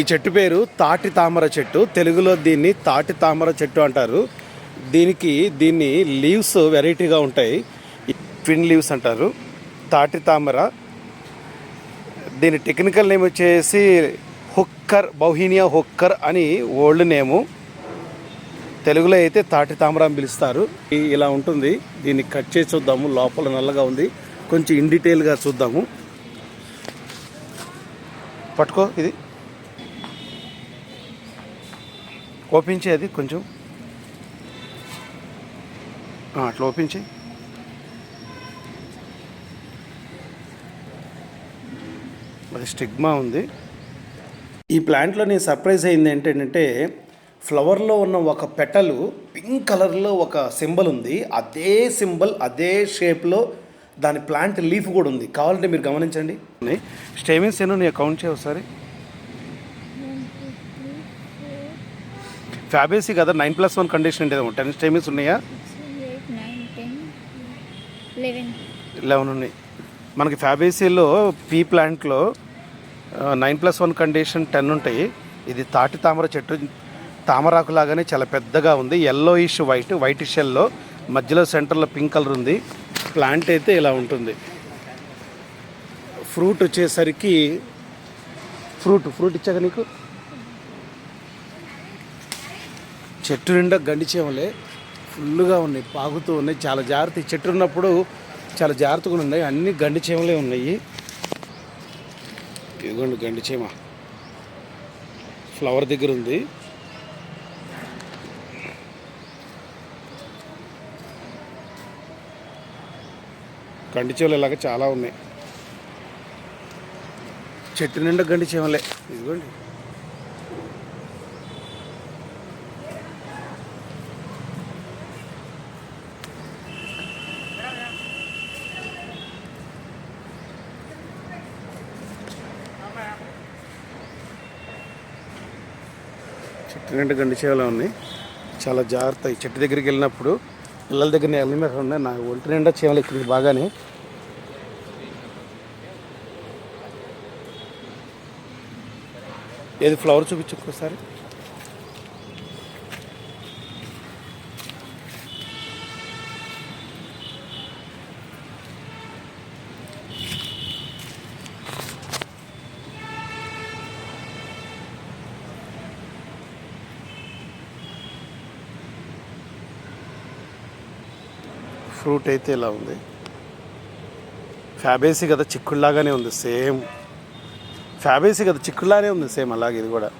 ఈ చెట్టు పేరు తాటి తామర చెట్టు. తెలుగులో దీన్ని తాటి తామర చెట్టు అంటారు. దీనికి దీన్ని లీవ్స్ వెరైటీగా ఉంటాయి. ట్విన్ లీవ్స్ అంటారు. తాటి తామర. దీని టెక్నికల్ నేమ్ వచ్చేసి హుక్కర్ బౌహీనియా హుక్కర్ అని ఓల్డ్ నేము తెలుగులో అయితే తాటి తామర అని పిలుస్తారు. ఇలా ఉంటుంది. దీన్ని కట్ చేసి చూద్దాము. లోపల నల్లగా ఉంది. కొంచెం ఇన్ డీటెయిల్గా చూద్దాము. పట్టుకో ఇది. ఓపించేది అది కొంచెం అట్లా ఓపెన్ అది స్టిగ్మా ఉంది. ఈ ప్లాంట్లో నేను సర్ప్రైజ్ అయింది ఏంటంటే ఫ్లవర్లో ఉన్న ఒక పెటలు పింక్ కలర్లో ఒక సింబల్ ఉంది. అదే సింబల్ అదే షేప్లో దాని ప్లాంట్ లీఫ్ కూడా ఉంది. కావాలంటే మీరు గమనించండి. స్టేమిన్స్ ఏమో నేను కౌంట్ చేయ ఒకసారి. ఫ్యాబేసీ కదా నైన్ ప్లస్ వన్ కండిషన్ ఉండేదేమో టెన్ స్టేమిన్స్ ఉన్నాయా? లెవెన్. ఉన్నాయి. మనకి ఫ్యాబేసీలో పీ ప్లాంట్లో nine plus one condition ten ఉంటాయి. ఇది తాటి తామర చెట్టు తామరాకు లాగానే చాలా పెద్దగా ఉంది. ఎల్లో ఇష్ వైట్ వైట్ షెల్లో మధ్యలో సెంటర్లో పింక్ కలర్ ఉంది. ప్లాంట్ అయితే ఇలా ఉంటుంది. ఫ్రూట్ వచ్చేసరికి ఫ్రూట్ ఫ్రూట్ ఇచ్చాక నీకు? చెట్టు నిండా గండిచేమలే. ఫుల్గా ఉన్నాయి పాకుతూ ఉన్నాయి. చాలా జాగ్రత్త చెట్టు ఉన్నప్పుడు చాలా జాగ్రత్తగా ఉన్నాయి. అన్ని గండిచేమలే ఉన్నాయి. ఇదిగోండి గండిచేమ. ఫ్లవర్ దగ్గర ఉంది. గండిచేమలు ఇలాగ చాలా ఉన్నాయి. చెట్టు నిండా గండిచేమలే. ఇదిగోండి. చెట్టు నిండా గండి చీమలే ఉన్నాయి. చాలా జాగ్రత్త. ఈ చెట్టు దగ్గరికి వెళ్ళినప్పుడు పిల్లల దగ్గర వెళ్ళిన ఉన్నాయి. నా ఒంటి నిండా చీమలు ఎక్కింది బాగానే. ఏది ఫ్లవర్ చూపించుకోసారి ఫ్రూట్ అయితే ఇలా ఉంది. ఫ్యాబేసీ కదా చిక్కుళ్ళలాగానే ఉంది సేమ్. ఫ్యాబేసీ కదా చిక్కుడులానే ఉంది సేమ్ అలాగే ఇది కూడా.